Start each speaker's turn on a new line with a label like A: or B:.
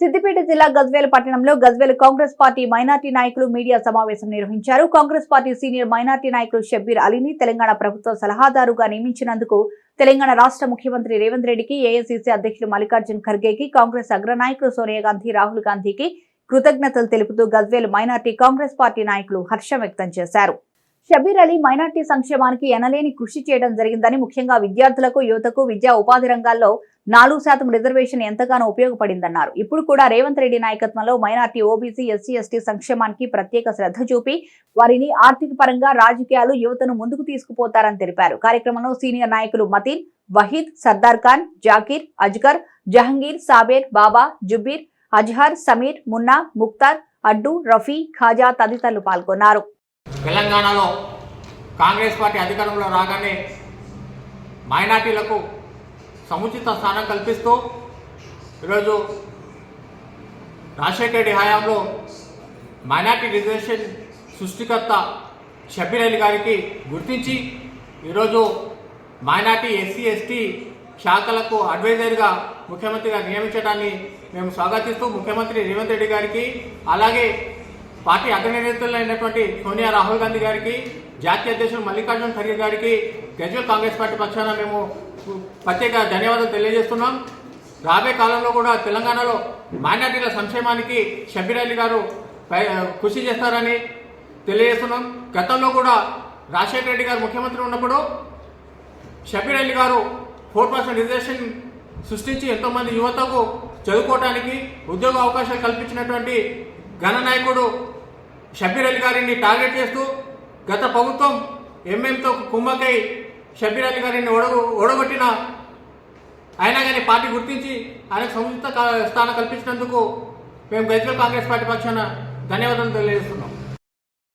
A: సిద్దిపేట జిల్లా గజ్వేల్ పట్టణంలో Gajwel Congress party minority నాయకులు మీడియా సమావేశం నిర్వహించారు. కాంగ్రెస్ పార్టీ సీనియర్ మైనార్టీ నాయకులు షబ్బీర్ అలీని తెలంగాణ ప్రభుత్వ సలహాదారుగా నియమించినందుకు తెలంగాణ రాష్ట్ర ముఖ్యమంత్రి రేవంత్ రెడ్డికి ఏఐసీసీ అధ్యక్షులు మల్లికార్జున్ ఖర్గేకి కాంగ్రెస్ అగ్రనాయకులు సోనియా గాంధీ రాహుల్ గాంధీకి కృతజ్ఞతలు తెలుపుతూ గజ్వేల్ మైనార్టీ కాంగ్రెస్ పార్టీ నాయకులు హర్షం వ్యక్తం చేశారు. షబీర్ అలీ మైనార్టీ సంక్షేమానికి ఎనలేని కృషి చేయడం జరిగిందని ముఖ్యంగా విద్యార్థులకు యువతకు విద్యా ఉపాధి రంగాల్లో నాలుగు శాతం రిజర్వేషన్ ఎంతగానో ఉపయోగపడిందన్నారు. ఇప్పుడు కూడా రేవంత్ రెడ్డి నాయకత్వంలో మైనార్టీ ఓబీసీ ఎస్సీ ఎస్టీ సంక్షేమానికి ప్రత్యేక శ్రద్ధ చూపి వారిని ఆర్థిక పరంగా రాజకీయాలు యువతను ముందుకు తీసుకుపోతారని తెలిపారు. కార్యక్రమంలో సీనియర్ నాయకులు మతీన్ వహీద్ సర్దార్ ఖాన్ జాకీర్ అజ్గర్ జహంగీర్ సాబేర్ బాబా జుబీర్ అజ్హర్ సమీర్ మున్నా ముక్తార్ అడ్డు రఫీ ఖాజా తదితరులు పాల్గొన్నారు.
B: తెలంగాణలో కాంగ్రెస్ పార్టీ అధికారంలో రాగానే మైనార్టీలకు సముచిత స్థానం కల్పిస్తూ ఈరోజు రాజశేఖర రెడ్డి హయాంలో మైనార్టీ రిజర్వేషన్ సృష్టికర్త షబీర్ అలీ గారికి గుర్తించి ఈరోజు మైనార్టీ ఎస్సీ ఎస్టీ శాఖలకు అడ్వైజర్గా ముఖ్యమంత్రిగా నియమించడాన్ని మేము స్వాగతిస్తూ ముఖ్యమంత్రి రేవంత్ రెడ్డి గారికి అలాగే పార్టీ అగ్రనేతలైనటువంటి సోనియా రాహుల్ గాంధీ గారికి జాతీయ అధ్యక్షుడు మల్లికార్జున ఖర్గే గారికి గజ్వల్ కాంగ్రెస్ పార్టీ పక్షాన మేము ప్రత్యేక ధన్యవాదాలు తెలియజేస్తున్నాం. రాబోయే కాలంలో కూడా తెలంగాణలో మైనార్టీల సంక్షేమానికి షబీర్ అలీ గారు కృషి చేస్తారని తెలియజేస్తున్నాం. గతంలో కూడా రాజశేఖర రెడ్డి గారు ముఖ్యమంత్రి ఉన్నప్పుడు షబీర్ అలీ గారు ఫోర్ పర్సెంట్ రిజర్వేషన్ సృష్టించి ఎంతోమంది యువతకు చదువుకోవడానికి ఉద్యోగ అవకాశాలు కల్పించినటువంటి ఘన నాయకుడు షబీర్ అలీ గారిని టార్గెట్ చేస్తూ గత ప్రభుత్వం ఎంఎంతో కుమ్మకై షబీర్ అలీ గారిని ఓడగొ ఓడగొట్టిన అయినా కానీ పార్టీ గుర్తించి ఆయనకు సముచిత స్థానం కల్పించినందుకు మేము గజ్వల్ కాంగ్రెస్ పార్టీ పక్షాన ధన్యవాదాలు తెలియజేస్తున్నాం.